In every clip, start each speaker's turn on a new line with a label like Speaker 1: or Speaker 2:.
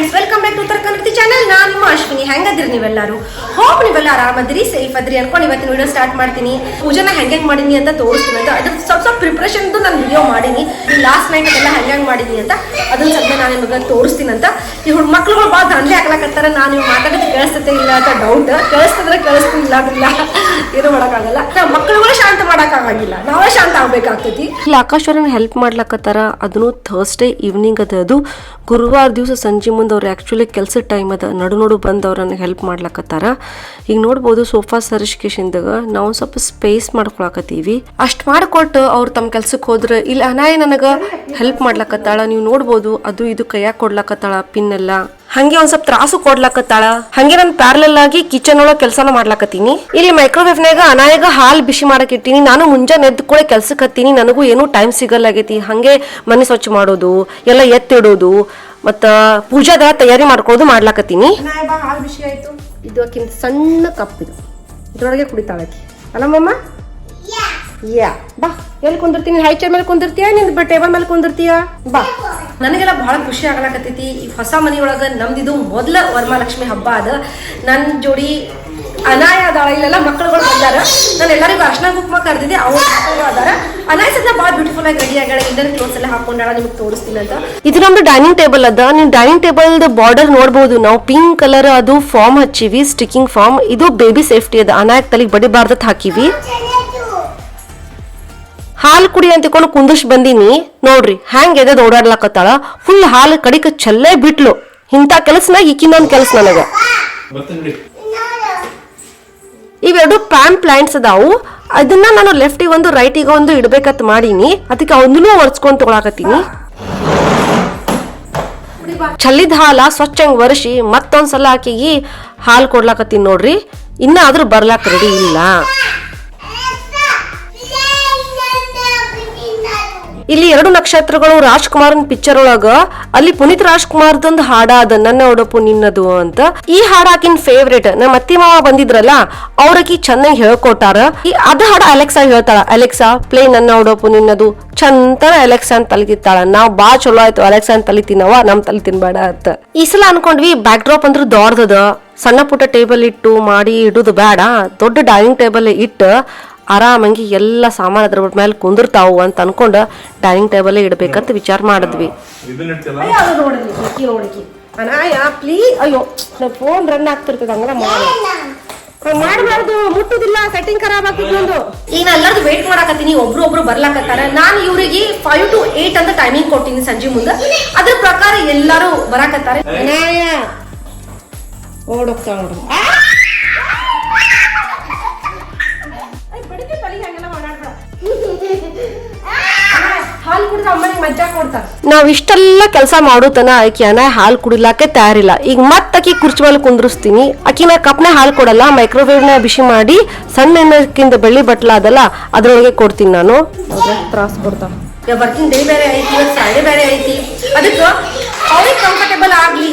Speaker 1: Friends welcome back to Uttara Kannada channel ನಾನು ನಿಮ್ಮ ಅಶ್ವಿನಿ ಹೆಂಗದ್ರಿ ನೀವೆಲ್ಲರೂ ಹೋಪ್ ನೀವೆಲ್ಲ ಆರಾಮದ್ರಿ ಸೇಫ್ ಅದ್ರಿ ಅನ್ಕೊಂಡು ಇವತ್ತಿನ ವಿಡಿಯೋ ಸ್ಟಾರ್ಟ್ ಮಾಡ್ತೀನಿ. ಪೂಜೆನ ಹೆಂಗ್ ಹೆಂಗ್ ಮಾಡೀನಿ ಅಂತ ತೋರಿಸ್ತೀನಿ ಅಂತ ಅದ್ರ ಸ್ವಲ್ಪ ಸ್ವಲ್ಪ ಪ್ರಿಪ್ರೇಷನ್ ನಾನು ವಿಡಿಯೋ ಮಾಡೀನಿ ಲಾಸ್ಟ್ ನೈಟ್ ಎಲ್ಲ ಹೆಂಗ್ ಮಾಡಿದೀನಿ ಅಂತ. ಅದನ್ನ ಸದ್ಯ ನಾನು ನಿಮಗೆ ತೋರಿಸ್ತೀನಿ ಅಂತ. ಈ ಹುಡ್ ಮಕ್ಳುಗಳು ಭಾಳ ದಂಧೆ ಹಾಕ್ಲಾಕತ್ತಾರ. ನಾನು ನೀವು ಮಾತಾಡೋದು ಕೇಳಿಸ್ತೈತೆ ಇಲ್ಲ ಅಂತ ಡೌಟ್ ಕೇಳಿಸ್ತಂದ್ರೆ ಕೇಳಿಸ್ತೀನಿ ಇಲ್ಲ ಅದಿಲ್ಲ ಏನು ಮಾಡೋಕ್ಕಾಗಲ್ಲ. ನಾವು ಮಕ್ಳುಗಳು ಶಾಂತ ಮಾಡೋಕ್ಕಾಗಂಗಿಲ್ಲ. ನಾವೇ ಶಾಂತ ಆಗ್ಬೇಕಾಗ್ತೈತಿ.
Speaker 2: ಇಲ್ಲಿ ಆಕಾಶ್ ಅವ್ರನ್ನ ಹೆಲ್ಪ್ ಮಾಡ್ಲಾಕತ್ತಾರ. ಅದನ್ನು ಥರ್ಸ್ಡೇ ಈವ್ನಿಂಗ್ ಅದ ಅದು. ಗುರುವಾರ ದಿವಸ ಸಂಜೆ ಮುಂದೆ ಅವ್ರು ಆ್ಯಕ್ಚುಲಿ ಕೆಲಸದ ಟೈಮ್ ಅದ. ನಡು ನೋಡು ಬಂದು ಅವ್ರನ್ನ ಹೆಲ್ಪ್ ಮಾಡ್ಲಾಕತ್ತಾರ. ಈಗ ನೋಡ್ಬೋದು ಸೋಫಾ ಸರಿಸ್ಕೇಶನ್ದಾಗ ನಾವು ಸ್ವಲ್ಪ ಸ್ಪೇಸ್ ಮಾಡ್ಕೊಳಕತ್ತೀವಿ. ಅಷ್ಟು ಮಾಡಿಕೊಟ್ಟು ಅವ್ರು ತಮ್ಮ ಕೆಲ್ಸಕ್ಕೆ ಹೋದ್ರೆ. ಇಲ್ಲಿ ಅನಾಯ ನನಗೆ ಹೆಲ್ಪ್ ಮಾಡ್ಲಕತ್ತಾಳ ನೀವು ನೋಡ್ಬೋದು ಅದು ಇದು ಕೈಯಾಗ ಕೊಡ್ಲಕತ್ತಾಳ ಪಿನ್ ಎಲ್ಲ. ಹಂಗೆ ಒಂದ್ ಸ್ವಲ್ಪ ತ್ರಾಸು ಕೊಡ್ಲಕತ್ತಾಳ. ಹಂಗೆ ನಾನು ಪ್ಯಾರಲಲ್ ಆಗಿ ಕಿಚನ್ ಒಳಗೆ ಕೆಲಸನ ಮಾಡ್ಲಕತ್ತೀನಿ. ಇಲ್ಲಿ ಮೈಕ್ರೋವೇವ್ನಾಗ ಅನಾಯಾಗ ಹಾಲ್ ಬಿಸಿ ಮಾಡಕ್ ಇಟ್ಟಿನಿ. ನಾನು ಮುಂಜಾನೆ ಎದ್ದು ಕೂಡ ಕೆಲ್ಸಕ್ಕೆ ಹತ್ತೀನಿ. ನನಗೂ ಏನೂ ಟೈಮ್ ಸಿಗಲ್ಲಾಗೈತಿ. ಹಂಗೆ ಮನೆ ಸ್ವಚ್ಛ ಮಾಡೋದು ಎಲ್ಲ ಎತ್ತಿಡೋದು ಮತ್ತ ಪೂಜಾದ ತಯಾರಿ ಮಾಡ್ಕೊಳ್ಳೋದು ಮಾಡ್ಲಾಕತ್ತೀನಿ. ಇದು ಅಕ್ಕಿಂತ ಸಣ್ಣ ಕಪ್ ಇದು ಇದ್ರೊಳಗೆ ಕುಡಿತಾಳಕಿ ಅಲ್ಲ ಮಮ್ಮ ಯಾ, ಬಾ. ಎಲ್ಲಿ ಕುಂದಿರ್ತೀನಿ? ಹೈ ಚೇರ್ ಮೇಲೆ ಕುಂದಿರ್ತೀಯ? ನಿನ್ ಟೇಬಲ್ ಮೇಲೆ ಕುಂದಿರ್ತೀಯಾ? ಬಾ.
Speaker 1: ನನಗೆಲ್ಲ ಬಹಳ ಖುಷಿ ಆಗಲಾಕತ್ತೈತಿ. ಈ ಹೊಸ ಮನೆಯೊಳಗ ನಮ್ದಿದು ಮೊದಲ ವರಮಹಾಲಕ್ಷ್ಮಿ ಹಬ್ಬ ಅದ. ನನ್ನ ಜೋಡಿ ಅನಾಯ ಅದಾಳ. ಇಲ್ಲೆಲ್ಲ ಮಕ್ಕಳುಗಳು ಬಂದಾರ. ನಾನು ಎಲ್ಲರಿಗೂ ಅರ್ಶನ ಕುಕ್ಮ ಕರೆದಿದ್ದೆ. ಅವ್ರ ಮಕ್ಕಳು ಅದಾರ. ಅನಾಯ ಸದ್ಯ ಭಾಳ ಬ್ಯೂಟಿಫುಲ್ ಆಗಿ ರೆಡಿ ಆಗ್ಯಾಳ. ಇಂಡರ್ ಕ್ಲೋತ್ಸ್ ಎಲ್ಲ ಹಾಕೊಂಡಾಳ. ನಿಮ್ಗೆ ತೋರಿಸ್ತೀನಿ ಅಂತ.
Speaker 2: ಇದು ನಮ್ದು ಡೈನಿಂಗ್ ಟೇಬಲ್ ಅದ. ನೀವು ಡೈನಿಂಗ್ ಟೇಬಲ್ ಬಾರ್ಡರ್ ನೋಡಬಹುದು ನಾವು ಪಿಂಕ್ ಕಲರ್ ಅದು ಫಾರ್ಮ್ ಹಚ್ಚಿವಿ ಸ್ಟಿಕ್ಕಿಂಗ್ ಫಾರ್ಮ್ ಇದು ಬೇಬಿ ಸೇಫ್ಟಿ ಅದ. ಅನಾಯಕ್ ತಲೆಗೆ ಬಡಿಬಾರ್ದತ್ ಹಾಕಿವಿ. ಹಾಲು ಕುಡಿ ಅಂತ ತಿಳ್ಕೊಂಡು ಕುಂದಿಸ್ ಬಂದೀನಿ. ನೋಡ್ರಿ ಹ್ಯಾಂಗ್ ಎದೆದ್ ಓಡಾಡ್ಲಾಕತ್ತಾಳ ಫುಲ್ ಹಾಲು ಕಡಿಕ ಚಲ್ಲೇ ಬಿಟ್ಲು. ಇಂಥ ಕೆಲಸನ ಈಕಿನೊಂದ್ ಕೆಲಸ ನನಗ. ಇವೆರಡು ಪ್ಯಾಂಪ್ ಪ್ಲಾಂಟ್ಸ್ ಅದಾವು. ಅದನ್ನ ನಾನು ಲೆಫ್ಟಿಗೆ ಒಂದು ರೈಟಿಗೆ ಒಂದು ಇಡ್ಬೇಕಂತ ಮಾಡೀನಿ. ಅದಕ್ಕೆ ಅವನ್ನೂ ಒರ್ಸ್ಕೊಂಡ್ ತಗೊಳಕತ್ತೀನಿ ಚಲ್ಲಿದ ಹಾಲ ಸ್ವಚ್ಛಂಗ್ ಒರೆಸಿ ಮತ್ತೊಂದ್ಸಲ ಆಕಿಗೆ ಹಾಲು ಕೊಡ್ಲಾಕತ್ತೀನಿ ನೋಡ್ರಿ. ಇನ್ನ ಆದ್ರೂ ಬರ್ಲಾಕ ರೆಡಿ ಇಲ್ಲ. ಇಲ್ಲಿ ಎರಡು ನಕ್ಷತ್ರಗಳು ರಾಜ್ಕುಮಾರನ್ ಪಿಕ್ಚರ್ ಒಳಗ. ಅಲ್ಲಿ ಪುನೀತ್ ರಾಜ್ಕುಮಾರ್ದೊಂದು ಹಾಡ ಅದ, ನನ್ನ ಒಡಪು ನಿನ್ನದು ಅಂತ. ಈ ಹಾಡ ಆಕಿನ್ ಫೇವ್ರೇಟ್ ನಮ್ಮ ಅತ್ತಿ ಮಾವ ಬಂದಿದ್ರಲ್ಲ, ಅವ್ರಕಿ ಚೆನ್ನಾಗಿ ಹೇಳ್ಕೊಟ್ಟಾರ. ಈ ಅದ ಹಾಡ ಅಲೆಕ್ಸಾ ಹೇಳ್ತಾಳ ಅಲೆಕ್ಸಾ ಪ್ಲೇ ನನ್ನ ಒಡಪು ನಿನ್ನದು. ಚಂತರ ಅಲೆಕ್ಸಾ ಅಂತ ತಲಿತಿತ್ತಾಳ ನಾವ್ ಬಾ ಚಲೋ ಆಯ್ತು ಅಲೆಕ್ಸಾ ಅಂತ ತಲಿ ತಿನ್ನವ ನಮ್ ತಲಿ ತಿನ್ಬೇಡ ಅಂತ. ಈ ಸಲ ಅನ್ಕೊಂಡ್ವಿ ಬ್ಯಾಕ್ ಡ್ರಾಪ್ ಅಂದ್ರ ದೊಡ್ಡದ ಸಣ್ಣ ಪುಟ್ಟ ಟೇಬಲ್ ಇಟ್ಟು, ಮಾಡಿ ಇಡುದು ಬೇಡ. ದೊಡ್ಡ ಡೈನಿಂಗ್ ಟೇಬಲ್ ಇಟ್ಟು ಆರಾಮಂಗಿ ಎಲ್ಲ ಸಾಮಾನು ಅದ್ರ ಮೇಲೆ ಕುಂದಿರ್ತಾವು ಅಂತ ಅನ್ಕೊಂಡು ಡೈನಿಂಗ್ ಟೇಬಲ್ ಇಡಬೇಕಂತ ವಿಚಾರ ಮಾಡಿದ್ವಿ.
Speaker 1: ಅಯ್ಯ, ಅದು ನೋಡಿದ್ವಿ ಅಕ್ಕಿ ಅನಾಯ ಪ್ಲೀಸ್ ಅಯ್ಯೋ ಫೋನ್ ರನ್ ಆಗ್ತಿರ್ತದ ಹಂಗ ಮಾಡಿ. ಮಾಡಬಾರ್ದು ಮುಟ್ಟುದಿಲ್ಲ ಸೆಟ್ಟಿಂಗ್ ಖರಾಬ್ ಆಗ್ತದೊಂದು ಈಗ ಎಲ್ಲರದು ವೇಟ್ ಮಾಡಾಕತ್ತೀನಿ ಒಬ್ರು ಒಬ್ರು ಬರ್ಲಾಕತ್ತಾರ. ನಾನು ಇವರಿಗೆ ಫೈವ್ ಟು ಏಟ್ ಅಂತ ಟೈಮಿಂಗ್ ಕೊಟ್ಟಿನಿ ಸಂಜೆ ಮುಂದೆ. ಅದ್ರ ಪ್ರಕಾರ ಎಲ್ಲಾರು ಬರಾಕತ್ತಾರೆ. ಅನಾಯ. ಓಡೋಗ್ತಾಳ ಹಾಲು ಕುಡಿದ್ರೆ ಅಮ್ಮನಿಗೆ ಮಜ್ಜಾ ಕೊಡ್ತಾರೆ.
Speaker 2: ನಾವ್ ಇಷ್ಟೆಲ್ಲ ಕೆಲಸ ಮಾಡೋತನ ಆಕಿ ಅನ ಹಾಲು ಕುಡಿಲಾಕೆ ತಯಾರಿಲ್ಲ. ಈಗ ಮತ್ತ ಆಕಿ ಕುರ್ಚಿ ಮೇಲೆ ಕುಂದ್ರಿಸ್ತೀನಿ. ಅಕ್ಕಿ ನಾ ಕಪ್ನೆ ಹಾಲು ಕೊಡಲ್ಲ ಮೈಕ್ರೋವೇವ್ನ ಬಿಸಿ ಮಾಡಿ ಸಣ್ಣ ಎಣ್ಣೆಕ್ಕಿಂತ ಬೆಳ್ಳಿ ಬಟ್ಲ ಅದಲ್ಲ ಅದ್ರೊಳಗೆ ಕೊಡ್ತೀನಿ ನಾನು. ತ್ರಾಸ್ ಕೊಡ್ತಾವ
Speaker 1: ಬರ್ತೀನಿ ಡೇ ಬೇರೆ ಐತಿ ಇವತ್ತು ಫ್ರೈಡೆ ಬೇರೆ ಐತಿ. ಅದಕ್ಕೆ ಅವ್ರಿಗೆ ಕಂಫರ್ಟೇಬಲ್ ಆಗ್ಲಿ.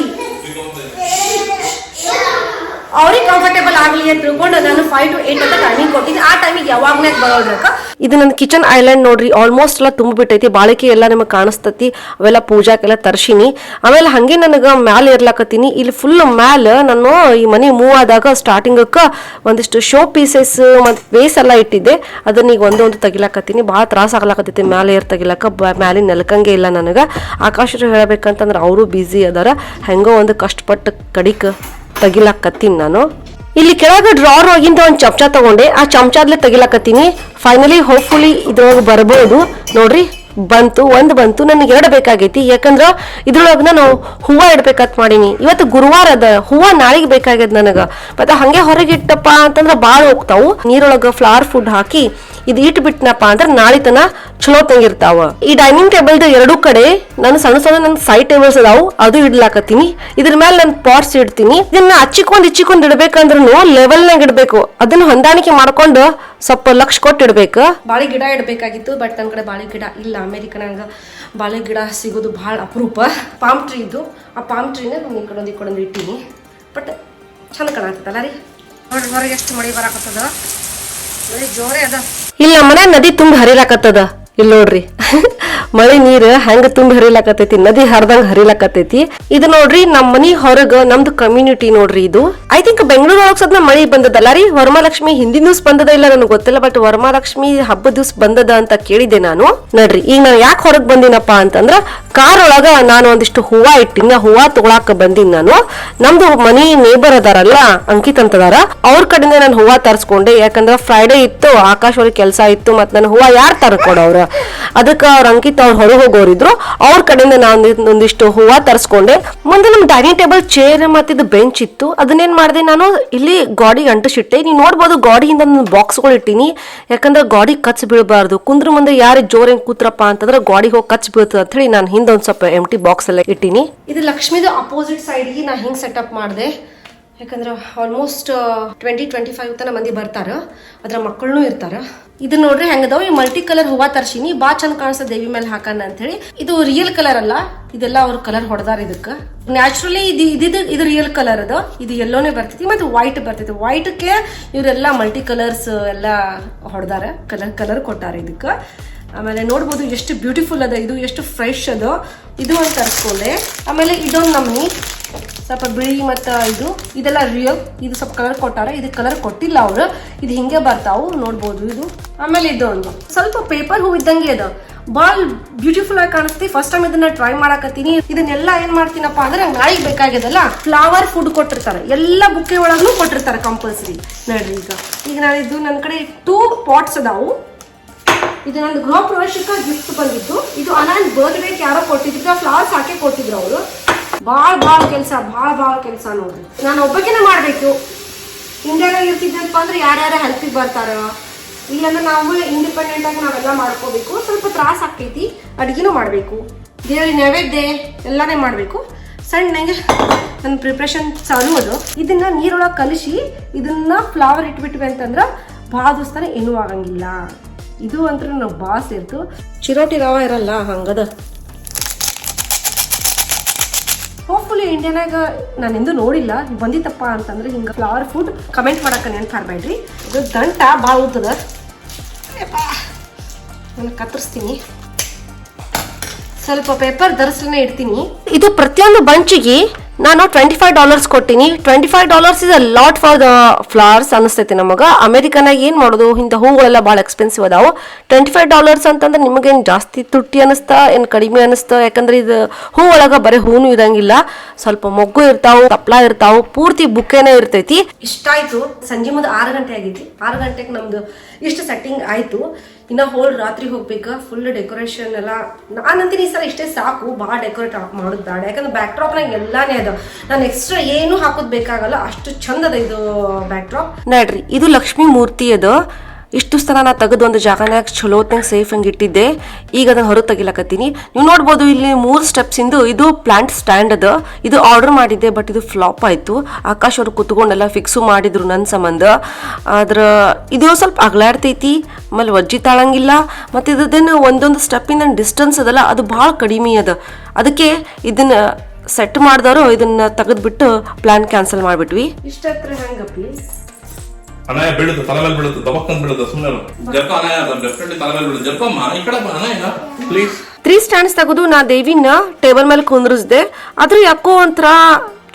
Speaker 1: ಅವ್ರಿಗೆ ಕಂಫರ್ಟೇಬಲ್ ಆಗ್ಲಿ ಅಂತ ತಿಳ್ಕೊಂಡು ನಾನು ಫೈವ್ ಟು ಏಟ್ ಅಂತ ಟೈಮಿಂಗ್ ಕೊಟ್ಟಿದ್ದೆ. ಆ ಟೈಮಿಗೆ ಯಾವಾಗ್ಲೇ ಬರೋದ್ರಕ್ಕ
Speaker 2: ಇದು ನನ್ನ ಕಿಚನ್ ಐಲ್ಯಾಂಡ್ ನೋಡ್ರಿ. ಆಲ್ಮೋಸ್ಟ್ ಎಲ್ಲ ತುಂಬಿಬಿಟ್ಟೈತಿ. ಬಾಳಿಕೆ ಎಲ್ಲ ನಿಮಗೆ ಕಾಣಿಸ್ತತಿ. ಅವೆಲ್ಲ ಪೂಜಾಕೆಲ್ಲ ತರ್ಸಿನಿ. ಆಮೇಲೆ ಹಂಗೆ ನನಗೆ ಮ್ಯಾಲೆ ಇರ್ಲಾಕತ್ತೀನಿ ಇಲ್ಲಿ ಫುಲ್ ಮ್ಯಾಲ ನಾನು ಈ ಮನೆ ಮೂವ್ ಆದಾಗ ಸ್ಟಾರ್ಟಿಂಗಕ್ಕೆ ಒಂದಿಷ್ಟು ಶೋ ಪೀಸಸ್ ಮತ್ತು ವೇಸ್ ಎಲ್ಲ ಇಟ್ಟಿದ್ದೆ. ಅದನ್ನ ಈಗ ಒಂದೊಂದು ತೆಗಿಲಾಕತ್ತೀನಿ. ಭಾಳ ತ್ರಾಸ ಆಗ್ಲಾಕತ್ತೈತಿ ಮ್ಯಾಲೆ ಏರ್ ತೆಗಿಲಾಕ ಮ್ಯಾಲಿನ ನೆಲಕಂಗೆ ಇಲ್ಲ ನನಗೆ. ಆಕಾಶರು ಹೇಳ್ಬೇಕಂತಂದ್ರೆ ಅವರು ಬ್ಯುಸಿ ಅದಾರ. ಹೆಂಗೋ ಒಂದು ಕಷ್ಟಪಟ್ಟು ಕಡಿಕ ತೆಗಿಲಾಕತ್ತೀನಿ ನಾನು. ಇಲ್ಲಿ ಕೆಳಗೆ ಡ್ರಾರ್ ಒಳಗಿಂದ ಒಂದು ಚಮಚ ತಗೊಂಡೆ. ಆ ಚಮಚಾದ್ಲೆ ತೆಗಿಲಾಕತ್ತೀನಿ. ಫೈನಲಿ ಹೋಪ್ಫುಲಿ ಇದ್ರೊಳಗೆ ಬರ್ಬೋದು. ನೋಡ್ರಿ ಬಂತು, ಒಂದು ಬಂತು ನನಗೆ ಎರಡು ಬೇಕಾಗೈತಿ. ಯಾಕಂದ್ರ ಇದ್ರೊಳಗ್ನ ನಾನು ಹೂವ ಇಡ್ಬೇಕಂತ ಮಾಡೀನಿ. ಇವತ್ತು ಗುರುವಾರ ಅದ, ಹೂವ ನಾಳೆಗೆ ಬೇಕಾಗ್ಯದ ನನಗೆ. ಮತ್ತೆ ಹಂಗೆ ಹೊರಗೆ ಇಟ್ಟಪ್ಪ ಅಂತಂದ್ರೆ ಭಾಳ ಹೋಗ್ತಾವು. ನೀರೊಳಗೆ ಫ್ಲವರ್ ಫುಡ್ ಹಾಕಿ ಇದು ಇಟ್ಬಿಟ್ನಪ್ಪ ಅಂದ್ರೆ ನಾಳೆ ತನ ಚಲೋ ತಂಗಿರ್ತಾವ ಈ ಡೈನಿಂಗ್ ಟೇಬಲ್ದು ಎರಡೂ ಕಡೆ ನಾನು ಸಣ್ಣ ಸಣ್ಣ ನನ್ನ ಸೈಡ್ ಟೇಬಲ್ಸ್ ಅದಾವು, ಅದು ಇಡ್ಲಾಕತ್ತೀನಿ. ಇದ್ರ ಮೇಲೆ ನಾನು ಪಾಟ್ಸ್ ಇಡ್ತೀನಿ. ಇದನ್ನ ಹಚ್ಚಿಕೊಂಡ್ ಇಚ್ಚಿಕೊಂಡ್ ಇಡ್ಬೇಕಂದ್ರೂ ಲೆವೆಲ್ನಾಗ ಇಡ್ಬೇಕು. ಅದನ್ನ ಹೊಂದಾಣಿಕೆ ಮಾಡ್ಕೊಂಡು ಸ್ವಲ್ಪ ಲಕ್ಷ ಕೊಟ್ಟು ಇಡ್ಬೇಕು.
Speaker 1: ಬಾಳೆ ಗಿಡ ಇಡಬೇಕಾಗಿತ್ತು ಬಟ್ ನನ್ನ ಕಡೆ ಬಾಳೆ ಗಿಡ ಇಲ್ಲ. ಅಮೇರಿಕನಾಗ ಬಾಳೆ ಗಿಡ ಸಿಗೋದು ಭಾಳ ಅಪರೂಪ. ಪಾಮ್ ಟ್ರೀ ಇದು. ಆ ಪಾಮ್ ಟ್ರೀನ ಈ ಕಡೊಂದು ಈ ಕಡೊಂದು ಇಟ್ಟೀನಿ. ಬಟ್ ಚಂದ ಕಾಣತ್ತಲ್ಲ ರೀ? ನೋಡಿ ಹೊರಗೆ ಎಷ್ಟು ಮಳೆ ಬರಾಕತ್ತದ. ಮಳೆ ಜೋರೇ ಅದ.
Speaker 2: ಇಲ್ಲ ಮನೆ ನದಿ ತುಂಬ ಹರಿಲಾಕತ್ತದ ಇಲ್ಲಿ ನೋಡ್ರಿ. ಮಳೆ ನೀರ್ ಹೆಂಗ ತುಂಬಿ ಹರಿಲಾಕತೈತಿ ನದಿ ಹರಿದಂಗ ಹರಿಲಾಕತೈತಿ ಇದು ನೋಡ್ರಿ ನಮ್ ಮನಿ ಹೊರಗ ನಮ್ದು ಕಮ್ಯುನಿಟಿ ನೋಡ್ರಿ ಇದು. ಐ ತಿಂಕ್ ಬೆಂಗಳೂರು ಒಳಗ್ ಸದ್ನ ಮಳಿ ಬಂದದಲ್ಲ ರೀ? ವರಮಹಾಲಕ್ಷ್ಮಿ ಹಿಂದಿನ ದಿವ್ಸ ಬಂದದ ಇಲ್ಲ ನನಗೆ ಗೊತ್ತಿಲ್ಲ ಬಟ್ ವರಮಹಾಲಕ್ಷ್ಮಿ ಹಬ್ಬದ ದಿವ್ಸ ಬಂದದ ಅಂತ ಕೇಳಿದೆ ನಾನು. ನೋಡ್ರಿ, ಈಗ ನಾನು ಯಾಕೆ ಹೊರಗ್ ಬಂದಿನಪ್ಪ ಅಂತಂದ್ರ, ಕಾರ್ ಒಳಗ ನಾನು ಒಂದಿಷ್ಟು ಹೂವ ಇಟ್ಟಿನ ಹೂವಾ ತಗೊಳಾಕ ಬಂದಿನಿ ನಾನು. ನಮ್ದು ಮನಿ ನೇಬರ್ ಅದಾರಲ್ಲ, ಅಂಕಿತ್ ಅಂತದಾರ, ಅವ್ರ ಕಡೆಯಿಂದ ನಾನು ಹೂವಾ ತರ್ಸ್ಕೊಂಡೆ. ಯಾಕಂದ್ರ ಫ್ರೈಡೇ ಇತ್ತು, ಆಕಾಶ್ ಅವ್ರಿಗೆ ಕೆಲಸ ಇತ್ತು, ಮತ್ ನನ್ನ ಹೂವ ಯಾರು ತರ್ಕೊಡವ್ರ? ಅದಕ್ಕ ಅವ್ರ ಅಂಕಿತ್ ಅವ್ರ ಹೊರಗೆ ಹೋಗೋರಿದ್ರು, ಅವ್ರ ಕಡೆಯಿಂದ ನಾನು ಒಂದಿಷ್ಟು ಹೂವ ತರಿಸ್ಕೊಂಡೆ. ಮುಂದೆ ನಮ್ ಡೈನಿಂಗ್ ಟೇಬಲ್ ಚೇರ್ ಮತ್ತೆ ಬೆಂಚ್ ಇತ್ತು. ಅದನ್ನೇನು ಮಾಡಿದೆ ನಾನು, ಇಲ್ಲಿ ಗಾಡಿಗೆ ಅಂಟಿಸಿಟ್ಟೆ. ನೀವು ನೋಡ್ಬೋದು ಗಾಡಿಯಿಂದ ಬಾಕ್ಸ್ಗಳು ಇಟ್ಟಿನಿ. ಯಾಕಂದ್ರೆ ಗಾಡಿ ಕಚ್ ಬೀಳಬಾರ್ದು. ಕುಂದ್ರ ಮುಂದೆ ಯಾರು ಜೋರ್ ಹೆಂಗ್ ಕೂತ್ರಪ್ಪ ಅಂತಂದ್ರೆ ಗಾಡಿಗೆ ಹೋಗಿ ಕಚ್ ಬೀಳ್ತದೆ ಅಂತ ಹೇಳಿ ನಾನು ಹಿಂದೆ ಒಂದು ಸ್ವಲ್ಪ ಎಂಟಿ ಬಾಕ್ಸ್ ಎಲ್ಲ ಇಟ್ಟಿನಿ.
Speaker 1: ಇದು ಲಕ್ಷ್ಮಿದು ಅಪೋಸಿಟ್ ಸೈಡ್ಗೆ ನಾ ಹಿಂಗೆ ಸೆಟಪ್ ಮಾಡಿದೆ. ಯಾಕಂದ್ರೆ ಆಲ್ಮೋಸ್ಟ್ ಟ್ವೆಂಟಿ ಟ್ವೆಂಟಿ ಫೈವ್ ತನ ಮಂದಿ ಬರ್ತಾರ, ಅದ್ರ ಮಕ್ಕಳನ್ನೂ ಇರ್ತಾರ. ಇದು ನೋಡ್ರಿ ಹೆಂಗದವ್? ಈ ಮಲ್ಟಿ ಕಲರ್ ಹೂವ ತರ್ಸಿನಿ, ಬಾ ಚಂದ ಕಾಣಿಸ್ತದೆ ದೇವಿ ಮೇಲೆ ಹಾಕಣ ಅಂತ ಹೇಳಿ ಇದು ರಿಯಲ್ ಕಲರ್ ಅಲ್ಲ, ಇದೆಲ್ಲ ಅವ್ರ ಕಲರ್ ಹೊಡೆದಾರ ಇದಕ್ಕೆ. ನ್ಯಾಚುರಲಿ ಇದು ಇದು ಇದು ರಿಯಲ್ ಕಲರ್ ಅದು. ಇದು ಎಲ್ಲೋನೇ ಬರ್ತೈತಿ, ಮತ್ತೆ ವೈಟ್ ಬರ್ತೈತಿ. ವೈಟ್ಗೆ ಇವರೆಲ್ಲ ಮಲ್ಟಿ ಕಲರ್ಸ್ ಎಲ್ಲ ಹೊಡೆದಾರ ಕಲರ್ ಕಲರ್ ಕೊಟ್ಟಾರ ಇದಕ್ಕೆ. ಆಮೇಲೆ ನೋಡ್ಬೋದು ಎಷ್ಟು ಬ್ಯೂಟಿಫುಲ್ ಅದ ಇದು, ಎಷ್ಟು ಫ್ರೆಶ್ ಅದು. ಇದು ಒಂದು ತರಿಸ್ಕೊಂಡೆ ಆಮೇಲೆ ಇದೊಂದು ನಮನಿ ಸ್ವಲ್ಪ ಬಿಳಿ ಮತ್ತು ಇದು, ಇದೆಲ್ಲ ರಿಯಲ್ ಇದು ಸ್ವಲ್ಪ ಕಲರ್ ಕೊಟ್ಟಾರ ಇದು ಕಲರ್ ಕೊಟ್ಟಿಲ್ಲ ಅವರು. ಇದು ಹಿಂಗೆ ಬರ್ತಾವು, ನೋಡ್ಬೋದು ಇದು. ಆಮೇಲೆ ಇದೊಂದು. ಸ್ವಲ್ಪ ಪೇಪರ್ ಹೂ ಇದ್ದಂಗೆ ಅದ. ಭಾಳ ಬ್ಯೂಟಿಫುಲ್ ಆಗಿ ಕಾಣಿಸ್ತಿ. ಫಸ್ಟ್ ಟೈಮ್ ಇದನ್ನ ಟ್ರೈ ಮಾಡಾಕತ್ತೀನಿ. ಇದನ್ನೆಲ್ಲ ಏನ್ ಮಾಡ್ತೀನಪ್ಪ ಅಂದ್ರೆ ನಾಯಿಗೆ ಬೇಕಾಗ್ಯದಲ್ಲ? ಫ್ಲವರ್ ಫುಡ್ ಕೊಟ್ಟಿರ್ತಾರೆ. ಎಲ್ಲ ಬುಕ್ಕೆ ಒಳಗೂ ಕೊಟ್ಟಿರ್ತಾರೆ ಕಂಪಲ್ಸರಿ ನೋಡ್ರಿ ಈಗ. ಈಗ ನಾನು ಇದು ನನ್ನ ಕಡೆ ಟೂ ಪಾಟ್ಸ್ ಅದಾವು. ಇದು ನನ್ನ ಗೃಹ ಪ್ರವೇಶಕ್ಕೆ ಗಿಫ್ಟ್ ಬಂದಿತ್ತು ಇದು ಅನಾನ್ ಬರ್ತ್ಡೇಕ್ ಯಾರೋ ಕೊಟ್ಟಿದ್ರು. ಫ್ಲವರ್ಸ್ ಹಾಕಿ ಕೊಟ್ಟಿದ್ರು ಅವರು. ಭಾಳ ಭಾಳ ಕೆಲಸ, ಭಾಳ ಭಾಳ ಕೆಲಸ ನೋಡ್ರಿ. ನಾನು ಒಬ್ಬಕಿನ ಮಾಡಬೇಕು. ಇಂಡಿಯಾದಾಗ ಇರ್ತಿದ್ದಪ್ಪ ಅಂದ್ರೆ ಯಾರ್ಯಾರ ಹೆಲ್ಪಿಗೆ ಬರ್ತಾರ. ಇಲ್ಲಾಂದ್ರೆ ನಾವು ಇಂಡಿಪೆಂಡೆಂಟ್ ಆಗಿ ನಾವೆಲ್ಲ ಮಾಡ್ಕೋಬೇಕು. ಸ್ವಲ್ಪ ತ್ರಾಸ ಆಗ್ತೈತಿ. ಅಡುಗೆನೂ ಮಾಡಬೇಕು. ದೇವ್ರಿಗೆ ನೈವೇದ್ಯ ಎಲ್ಲನೇ ಮಾಡಬೇಕು. ಸಣ್ಣಗೆ ನನ್ನ ಪ್ರಿಪ್ರೇಷನ್ ಚಾಲು ಅದು. ಇದನ್ನ ನೀರೊಳಗೆ ಕಲಿಸಿ ಇದನ್ನ ಫ್ಲವರ್ ಇಟ್ಬಿಟ್ವಿ ಅಂತಂದ್ರೆ ಭಾಳ ದಿವಸ ಏನೂ ಆಗಂಗಿಲ್ಲ. ಇದು ಅಂತೂ ನಾವು ಬಾಸ್ ಸೇರ್ತು ಚಿರೋಟಿ ರವ ಇರಲ್ಲ ಹಂಗದ? ಹೋಪ್ಫುಲಿ ಇಂಡಿಯಾನಾಗ ನಾನು ಇಂದು ನೋಡಿಲ್ಲ ಬಂದಿತ್ತಪ್ಪ ಅಂತಂದ್ರೆ ಹಿಂಗೆ ಫ್ಲವರ್ ಫುಡ್ ಕಮೆಂಟ್ ಮಾಡಕ್ಕೆ ನೆನ್ಪಾರ್ಬೇಡ್ರಿ ಇದು ದಂಟ ಭಾಳ ಉದ್ದದ. ನಾನು ಕತ್ತರಿಸ್ತೀನಿ. ಸ್ವಲ್ಪ ಪೇಪರ್ ಧರಿಸ್ಲೇ ಇಡ್ತೀನಿ.
Speaker 2: ಇದು ಪ್ರತಿಯೊಂದು ಬಂಚಿಗೆ ನಾನು ಟ್ವೆಂಟಿ ಫೈವ್ ಡಾಲರ್ಸ್ ಕೊಟ್ಟಿನಿ. Twenty five dollars is a lot for the flowers ಅನಿಸ್ತೈತಿ ನಮಗೆ ಅಮೆರಿಕನಾಗ ಏನು ಮಾಡೋದು? ಇಂಥ ಹೂಗಳೆಲ್ಲ ಭಾಳ ಎಕ್ಸ್ಪೆನ್ಸಿವ್ ಅದಾವೆ. ಟ್ವೆಂಟಿ ಫೈವ್ ಡಾಲರ್ಸ್ ಅಂತಂದ್ರೆ ನಿಮಗೇನು ಜಾಸ್ತಿ ತುಟ್ಟಿ ಅನಿಸ್ತಾ ಏನು ಕಡಿಮೆ ಅನಿಸ್ತಾ ಯಾಕಂದ್ರೆ ಇದು ಹೂ ಒಳಗೆ ಬರೀ ಹೂನು ಇರಂಗಿಲ್ಲ. ಸ್ವಲ್ಪ ಮೊಗ್ಗು ಇರ್ತಾವು, ತಪ್ಲ ಇರ್ತಾವು, ಪೂರ್ತಿ ಬುಕ್ಕೇನೇ ಇರ್ತೈತಿ.
Speaker 1: ಇಷ್ಟ ಆಯ್ತು ಸಂಜೆ ಮುಂದೆ ಆರು ಗಂಟೆ ಆಗೈತಿ ಆರು ಗಂಟೆಗೆ ನಮ್ದು ಇಷ್ಟು ಸೆಟ್ಟಿಂಗ್ ಆಯ್ತು. ಇನ್ನ ಹೋಲ್ ರಾತ್ರಿ ಹೋಗ್ಬೇಕು? ಫುಲ್ ಡೆಕೋರೇಷನ್ ಎಲ್ಲ. ನಾನಂತೀನಿ ಈ ಸಲ ಇಷ್ಟೇ ಸಾಕು. ಭಾಳ ಡೆಕೋರೇಟ್ ಮಾಡೋದು ಯಾಕಂದ್ರೆ ಬ್ಯಾಕ್ ಡ್ರಾಪ್ನಾಗ ಎಲ್ಲಾನೇ ಅದ. ನಾನು ಎಕ್ಸ್ಟ್ರಾ ಏನು ಹಾಕೋದ್ ಬೇಕಾಗಲ್ಲ, ಅಷ್ಟು ಚಂದ ಅದ ಇದು ಬ್ಯಾಕ್ ಡ್ರಾಪ್
Speaker 2: ನೋಡ್ರಿ, ಇದು ಲಕ್ಷ್ಮಿ ಮೂರ್ತಿ ಅದ. ಇಷ್ಟು ಸ್ಥಳ ನಾ ತೆಗೆದು ಒಂದು ಜಾಗನ್ಯಾಗ ಚಲೋತ್ನಾಗ ಸೇಫ್ ಹಂಗೆ ಇಟ್ಟಿದ್ದೆ. ಈಗ ಅದನ್ನ ಹೊರಗೆ ತೆಗಿಲಕತ್ತೀನಿ. ನೀವು ನೋಡ್ಬೋದು ಇಲ್ಲಿ ಮೂರು ಸ್ಟೆಪ್ಸ್ ಇಂದು. ಇದು ಪ್ಲಾಂಟ್ ಸ್ಟ್ಯಾಂಡ್ ಅದ. ಇದು ಆರ್ಡರ್ ಮಾಡಿದ್ದೆ ಬಟ್ ಇದು ಫ್ಲಾಪ್ ಆಯಿತು. ಆಕಾಶ್ ಅವ್ರು ಕುತ್ಕೊಂಡೆಲ್ಲ ಫಿಕ್ಸು ಮಾಡಿದ್ರು ನನ್ನ ಸಂಬಂಧ. ಆದ್ರೆ ಇದು ಸ್ವಲ್ಪ ಅಗಲಾಡ್ತೈತಿ. ಆಮೇಲೆ ವಜ್ಜಿ ತಾಳಂಗಿಲ್ಲ ಮತ್ತು ಇದನ್ನ ಒಂದೊಂದು ಸ್ಟೆಪ್ಪಿಂದ ಡಿಸ್ಟೆನ್ಸ್ ಅದಲ್ಲ ಅದು ಭಾಳ ಕಡಿಮೆ ಅದ. ಅದಕ್ಕೆ ಇದನ್ನು ಸೆಟ್ ಮಾಡಿದವರು ಇದನ್ನು ತೆಗೆದ್ಬಿಟ್ಟು ಪ್ಲ್ಯಾನ್ ಕ್ಯಾನ್ಸಲ್ ಮಾಡಿಬಿಟ್ವಿ.
Speaker 1: ಇಷ್ಟತ್ರ ಹೆಂಗೆ ಪ್ಲೀಸ್
Speaker 3: ಅನಾಯ ಬೀಳುತ್ತೆ ತಲೆ ಮೇಲೆ ಬೀಳುತ್ತೆ ದಬಕ್ಕಂತ ಬೀಳುತ್ತೆ ಸುಮ್ಮನೆ ಜಪ ಅನಾಯ ಡೆಫಿನೆಟ್ಲಿ ತಲೆ ಮೇಲೆ ಬೀಳುತ್ತೆ. ಮಾ ಈ ಕಡೆ ಬಾ ಅನಾಯ ಪ್ಲೀಸ್
Speaker 2: ತ್ರೀ ಸ್ಟ್ಯಾಂಡ್ಸ್ ತೆಗೆದು ನಾ ದೇವಿನ ಟೇಬಲ್ ಮೇಲೆ ಕುಂದ್ರಿಸ್ದೆ. ಆದ್ರೆ ಯಾಕೋ ಒಂಥರ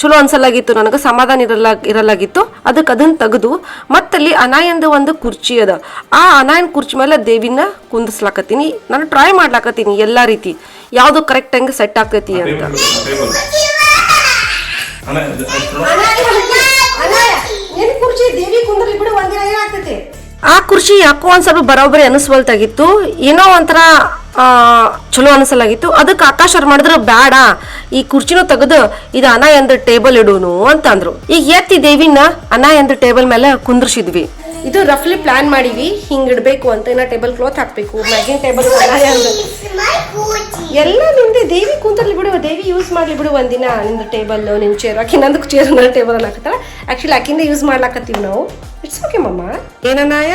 Speaker 2: ಚಲೋ ಅನ್ಸಲಾಗಿತ್ತು ನನಗೆ ಸಮಾಧಾನ ಇರಲ್ಲ ಇರಲಾಗಿತ್ತು. ಅದಕ್ಕೆ ಅದನ್ನ ತೆಗೆದು ಮತ್ತಲ್ಲಿ ಅನಾಯಂದ ಒಂದು ಕುರ್ಚಿ ಅದ. ಆ ಅನಾಯನ್ ಕುರ್ಚಿ ಮೇಲೆ ದೇವಿನ ಕುಂದಿಸ್ಲಾಕತ್ತೀನಿ ನಾನು ಟ್ರೈ ಮಾಡ್ಲಾಕತ್ತೀನಿ ಎಲ್ಲಾ ರೀತಿ. ಯಾವುದು ಕರೆಕ್ಟ್ ಹಂಗೆ ಸೆಟ್ ಆಗ್ತೈತಿ ಅಂತ.
Speaker 1: ಕುರ್ಚಿ ದೇವಿ ಕುಂದ್ರಿ ಬಿಡು ಒಂದಿನ ಏನಾಗ್ತೈತಿ?
Speaker 2: ಆ ಕುರ್ಚಿ ಯಾಕೋ ಒಂದು ಸ್ವಲ್ಪ ಬರೋಬ್ಬರಿ ಅನಿಸ್ವಲ್ತಾಗಿತ್ತು. ಏನೋ ಒಂಥರ ಚಲೋ ಅನಿಸಲಾಗಿತ್ತು. ಅದಕ್ಕೆ ಆಕಾಶ್ ಅವ್ರು ಮಾಡಿದ್ರು ಬೇಡ ಈ ಕುರ್ಚಿನೂ ತೆಗೆದು ಇದು ಅನ ಎಂದ ಟೇಬಲ್ ಇಡೋನು ಅಂತ ಅಂದ್ರು ಈಗ ಎತ್ತಿ ದೇವಿನ ಅನ ಎಂದ ಟೇಬಲ್ ಮೇಲೆ ಕುಂದ್ರಿಸಿದ್ವಿ.
Speaker 1: ಇದು ರಫ್ಲಿ ಪ್ಲಾನ್ ಮಾಡಿವಿ. ಹಿಂಗ್ ಇಡ್ಬೇಕು ಅಂತ. ಇನ್ನ ಟೇಬಲ್ ಕ್ಲಾತ್ ಹಾಕ್ಬೇಕು. ಮ್ಯಾಗಿನ್ ಟೇಬಲ್ ಎಲ್ಲ ನಿಂದೆ ದೇವಿ ಕುಂತರ್ಲಿ ಬಿಡು. ದೇವಿ ಯೂಸ್ ಮಾಡ್ಲಿ ಬಿಡು ಒಂದಿನ. ನಿಂದು ಟೇಬಲ್ ನಿನ್ ಚೇರ್ ಆಕಿ ನಂದು ಚೇರ್ ನನ್ನ ಟೇಬಲ್ ಅನ್ನ ಹಾಕತ್ತಾಳ. ಆಕ್ಚುಲಿ ಆಕಿಂದ ಯೂಸ್ ಮಾಡ್ಲಾಕತ್ತೀವಿ ನಾವು. ಇಟ್ಸ್ ಓಕೆ ಮಮ್ಮ. ಏನನಾಯ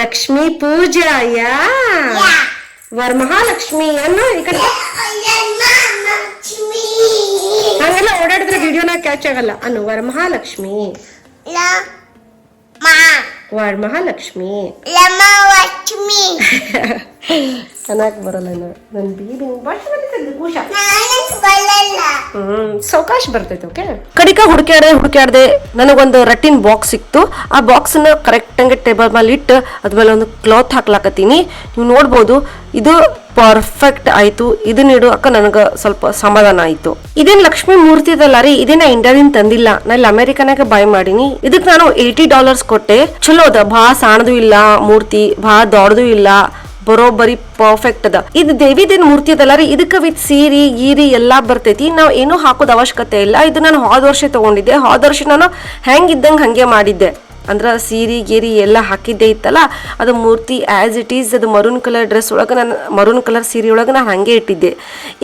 Speaker 1: ಲಕ್ಷ್ಮೀ ಪೂಜಾ ಯಾ. ವರಮಹಾಲಕ್ಷ್ಮಿ ಅನ್ನ ಈ ಕಡೆ. ಹಂಗೆಲ್ಲ ಓಡಾಡಿದ್ರೆ ವಿಡಿಯೋನ ಕ್ಯಾಚ್ ಆಗಲ್ಲ. ಅನ್ನು ವರಮಹಾಲಕ್ಷ್ಮಿ.
Speaker 4: Ma.
Speaker 2: ವಾಡ್ ಮಹಾಲಕ್ಷ್ಮಿ
Speaker 4: ಲಮಲಕ್ಷ್ಮಿ
Speaker 2: ಚೆನ್ನಾಗಿ ಬರಲ್ಲ ನನ್ನ ಬೀಬಿ ಭಾಷೆ ಬರ್ತೈತೆ ಕೂಶ. ಸಾವಕಾಶ ಬರ್ತೈತೆ ಓಕೆ ಕಡಿಕ ಹುಡುಕ್ಯಾಡೆ ಹುಡುಕ್ಯಾಡ್ದೆ ನನಗೊಂದು ರಟ್ಟಿನ ಬಾಕ್ಸ್ ಸಿಕ್ತು. ಆ ಬಾಕ್ಸ್ನ ಕರೆಕ್ಟ್ ಹಂಗೆ ಟೇಬಲ್ ಮೇಲೆ ಇಟ್ಟು ಅದ್ಮೇಲೆ ಒಂದು ಕ್ಲಾತ್ ಹಾಕ್ಲಾಕತ್ತೀನಿ. ನೀವು ನೋಡ್ಬೋದು, ಇದು ಪರ್ಫೆಕ್ಟ್ ಆಯ್ತು. ಇದನ್ನ ಇಡು ಅಕ್ಕ ನನಗೆ ಸ್ವಲ್ಪ ಸಮಾಧಾನ ಆಯ್ತು. ಇದೇನು ಲಕ್ಷ್ಮಿ ಮೂರ್ತಿ ಇದಲ್ಲ ರೀ, ಇದೇನ ಇಂಡಿಯಾದಿಂದ ತಂದಿಲ್ಲ. ನಾ ಇಲ್ಲಿ ಅಮೆರಿಕನಾಗ ಬೈ ಮಾಡೀನಿ. ಇದಕ್ಕೆ ನಾನು ಏಯ್ಟಿ ಡಾಲರ್ಸ್ ಕೊಟ್ಟೆ. ಚಲೋ ಅದ, ಭಾಳ ಸಾಣದು ಇಲ್ಲ ಮೂರ್ತಿ, ಭಾಳ ದೊಡ್ಡದು ಇಲ್ಲ. ಬರೋಬ್ಬರಿ ಪರ್ಫೆಕ್ಟ್ ಅದ. ಇದು ದೇವಿದೇನ್ ಮೂರ್ತಿ ಅದಲ್ಲ ರೀ ಇದಕ್ಕೆ ವಿತ್ ಸೀರಿ, ಗೀರಿ ಎಲ್ಲಾ ಬರ್ತೈತಿ. ನಾವ್ ಏನು ಹಾಕೋದ್ ಅವಶ್ಯಕತೆ ಇಲ್ಲ. ಇದು ನಾನು ಹೋದ ವರ್ಷ ತಗೊಂಡಿದ್ದೆ. ಹೋದ ವರ್ಷ ನಾನು ಹೆಂಗಿದ್ದಂಗೆ ಹಂಗೆ ಮಾಡಿದ್ದೆ. ಅಂದ್ರ ಸೀರಿ, ಗೀರಿ ಎಲ್ಲ ಹಾಕಿದ್ದೆ ಇತ್ತಲ್ಲ, ಅದು ಮೂರ್ತಿ ಆಸ್ ಇಟ್ ಈಸ್ ಅದು ಮರೂನ್ ಕಲರ್ ಡ್ರೆಸ್ ಒಳಗೆ ನಾನು ಮರೂನ್ ಕಲರ್ ಸೀರೆ ಒಳಗೆ ನಾನು ಹಂಗೆ ಇಟ್ಟಿದ್ದೆ.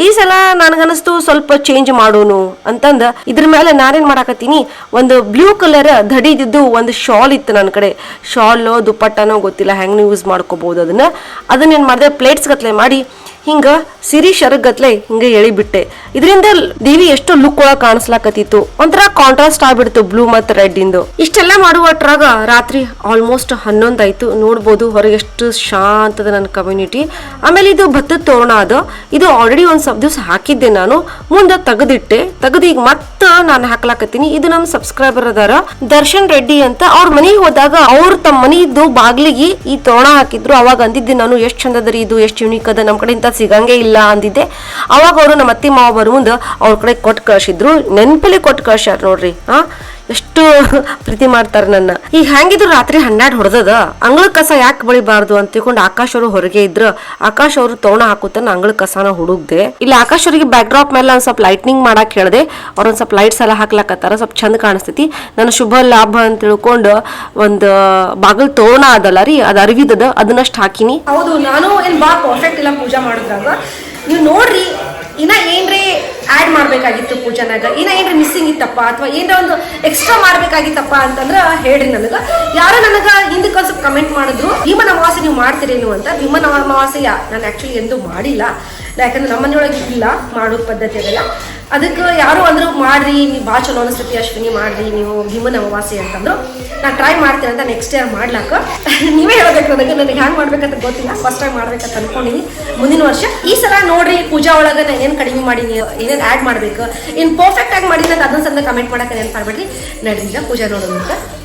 Speaker 2: ಈ ಸಲ ನನಗನ್ನಿಸ್ತು ಸ್ವಲ್ಪ ಚೇಂಜ್ ಮಾಡೋನು ಅಂತಂದ, ಇದ್ರ ಮೇಲೆ ನಾನೇನು ಮಾಡಾಕತ್ತೀನಿ, ಒಂದು ಬ್ಲೂ ಕಲರ್ ದಡಿದಿದ್ದು ಒಂದು ಶಾಲ್ ಇತ್ತು ನನ್ನ ಕಡೆ. ಶಾಲು ದುಪ್ಪಟ್ಟನೋ ಗೊತ್ತಿಲ್ಲ, ಹೆಂಗೆ ಯೂಸ್ ಮಾಡ್ಕೋಬಹುದು ಅದನ್ನ. ಅದನ್ನ ಏನ್ ಮಾಡಿದೆ ಪ್ಲೇಟ್ಸ್ ಗತ್ಲೆ ಮಾಡಿ ಹಿಂಗ ಸಿರಿ ಶರಗತ್ಲೆ ಗತ್ಲೆ ಹಿಂಗ ಎಳಿಬಿಟ್ಟೆ. ಇದರಿಂದ ದೇವಿ ಎಷ್ಟು ಲುಕ್ ಒಳಗ್ ಕಾಣಿಸ್ಲಾಕತ್ತಿತ್ತು. ಒಂಥರ ಕಾಂಟ್ರಾಸ್ಟ್ ಆಗ್ಬಿಡ್ತು ಬ್ಲೂ ಮತ್ ರೆಡ್ ಇಂದು. ಇಷ್ಟೆಲ್ಲ ಮಾಡುವಟ್ರಾಗ ರಾತ್ರಿ ಆಲ್ಮೋಸ್ಟ್ ಹನ್ನೊಂದಾಯ್ತು. ನೋಡ್ಬೋದು ಹೊರಗೆ ಎಷ್ಟು ಶಾಂತದ ನನ್ನ ಕಮ್ಯುನಿಟಿ ಆಮೇಲೆ ಇದು ಭತ್ತದ ತೋರಣ ಅದು. ಇದು ಆಲ್ರೆಡಿ ಒಂದ್ ಸ್ವಲ್ಪ ದಿವಸ ಹಾಕಿದ್ದೆ ನಾನು. ಮುಂದೆ ತೆಗೆದಿಟ್ಟೆ. ತೆಗೆದು ಈಗ ಮತ್ತ ನಾನು ಹಾಕ್ಲಾಕತ್ತೀನಿ. ಇದು ನಮ್ಮ ಸಬ್ಸ್ಕ್ರೈಬರ್ ಅದಾರ ದರ್ಶನ್ ರೆಡ್ಡಿ ಅಂತ. ಅವ್ರ ಮನೆಗೆ ಹೋದಾಗ ಅವ್ರ ತಮ್ಮ ಮನೆಯಿದ್ದು ಬಾಗ್ಲಿಗೆ ಈ ತೋರಣ ಹಾಕಿದ್ರು. ಅವಾಗ ಅಂದಿದ್ದೆ ನಾನು, ಎಷ್ಟು ಚಂದದ ರೀ ಇದು, ಎಷ್ಟು ಯುನಿಕ್ ಅದ. ನಮ್ಮ ಕಡೆ ಸಿಗಂಗೆ ಇಲ್ಲ ಅಂದಿದ್ದೆ. ಅವಾಗ ಅವರು ನಮ್ಮ ಅತ್ತಿ ಮಾವ ಬರು ಮುಂದೆ ಅವ್ರ ಕಡೆ ಕೊಟ್ಟು ಕಳ್ಸಿದ್ರು. ನೆನಪಲ್ಲಿ ಕೊಟ್ಟು ಕಳ್ಸ್ಯಾರ ನೋಡ್ರಿ, ಹಾ? ಎಷ್ಟು ಪ್ರೀತಿ ಮಾಡ್ತಾರೆ ನನ್ನ. ಈಗ ಹೆಂಗಿದ್ರು ರಾತ್ರಿ ಹನ್ನೆರಡು ಹೊಡೆದದ? ಅಂಗಳ ಕಸ ಯಾಕೆ ಬಳಿಬಾರ್ದು ಅಂತ ತಿಳ್ಕೊಂಡು ಆಕಾಶ್ ಅವರು ಹೊರಗೆ ಇದ್ರ. ಆಕಾಶ್ ಅವರು ತೋಣ ಹಾಕುತ್ತಾನ, ಅಂಗಳ ಕಸನ ಹುಡುಗ್ದೆ ಇಲ್ಲಿ ಆಕಾಶ್ ಅವರಿಗೆ ಬ್ಯಾಕ್ ಡ್ರಾಪ್ ಮೇಲೆ ಒಂದ್ ಸ್ವಲ್ಪ ಲೈಟ್ನಿಂಗ್ ಮಾಡಕ್ ಹೇಳ್ದೆ. ಅವ್ರ ಒಂದ್ ಸ್ವಲ್ಪ ಲೈಟ್ಸ್ ಎಲ್ಲ ಹಾಕ್ಲಾಕತ್ತಾರ, ಸ್ವಲ್ಪ ಚಂದ ಕಾಣಿಸ್ತೈತಿ. ನನ್ನ ಶುಭ, ಲಾಭ ಅಂತ ತಿಳ್ಕೊಂಡು ಒಂದು ಬಾಗಿಲು ತೋಣ ಅದಲ್ಲ ರೀ, ಅದು ಅರಿವಿದದ, ಅದನ್ನಷ್ಟು ಹಾಕಿನಿ.
Speaker 1: ಹೌದು, ನಾನು ಏನ್ ಪರ್ಫೆಕ್ಟ್ ಇಲ್ಲ ಪೂಜಾ ಮಾಡಿದ್ರಾಗ. ನೀವು ನೋಡ್ರಿ ಇನ್ನ ಏನ್ರಿ ಆ್ಯಡ್ ಮಾಡ್ಬೇಕಾಗಿತ್ತು ಪೂಜಾನಾಗ? ಇನ್ನ ಏನ್ರಿ ಮಿಸ್ಸಿಂಗ್ ಇತ್ತಪ್ಪ? ಅಥವಾ ಏನರ ಒಂದು ಎಕ್ಸ್ಟ್ರಾ ಮಾಡ್ಬೇಕಾಗಿತ್ತಪ್ಪ ಅಂತಂದ್ರೆ ಹೇಳ್ರಿ ನನಗ. ಯಾರೋ ನನಗ ಹಿಂದಕ್ಕೆ ಒಂದ್ ಸ್ವಲ್ಪ ಕಮೆಂಟ್ ಮಾಡಿದ್ರು ಭೀಮನ ಅಮಾವಾಸ್ಯೆ ನೀವು ಮಾಡ್ತೀರೇನು ಅಂತ. ಭೀಮನ ಅಮಾವಾಸ್ಯ ನಾನು ಆಕ್ಚುಲಿ ಎಂದೂ ಮಾಡಿಲ್ಲ. ಯಾಕಂದ್ರೆ ನಮ್ಮನೆಯೊಳಗೆ ಇಲ್ಲ, ಮಾಡೋ ಪದ್ಧತಿ ಅದೆಲ್ಲ. ಅದಕ್ಕೆ ಯಾರು ಅಂದ್ರು, ಮಾಡ್ರಿ, ನೀವು ಭಾಳ ಚಲೋ ಅನಿಸ್ತೈತಿ ಅಶ್ವಿನಿ, ಮಾಡ್ರಿ, ನೀವು ಭೀಮನ ಅಮಾವಾಸ್ಯೆ ಅಂತಂದ್ರು. ನಾ ಟ್ರೈ ಮಾಡ್ತೀನಿ ಅಂತ ನೆಕ್ಸ್ಟ್ ಇಯರ್ ಮಾಡ್ಲಾಕ. ನೀವೇ ಹೇಳ್ಬೇಕು ಅದಕ್ಕೆ ನನಗೆ ಹ್ಯಾಂಗ್ ಮಾಡ್ಬೇಕಂತ ಗೊತ್ತಿಲ್ಲ. ಫಸ್ಟ್ ಟೈಮ್ ಮಾಡ್ಬೇಕಂತ ಅನ್ಕೊಂಡಿನಿ. ಮುಂದಿನ ವರ್ಷ ಈ ಸಲ ನೋಡ್ರಿ, ಪೂಜಾ ಒಳಗೆ ನಾನು ಏನ್ ಕಡಿಮೆ ಮಾಡೀನಿ ಏನೇನು ಆಡ್ ಮಾಡ್ಬೇಕು. ಏನ್ ಪರ್ಫೆಕ್ಟ್ ಆಗಿ ಮಾಡೀನಿ ಅಂತ ಸಂದ ಕಮೆಂಟ್ ಮಾಡಕ್ಕೆ ನೆನ್ಪಾಡ್ಬೇಡ್ರಿ ನಡ್ರಿ ಈಗ ಪೂಜಾ ಅಂತ.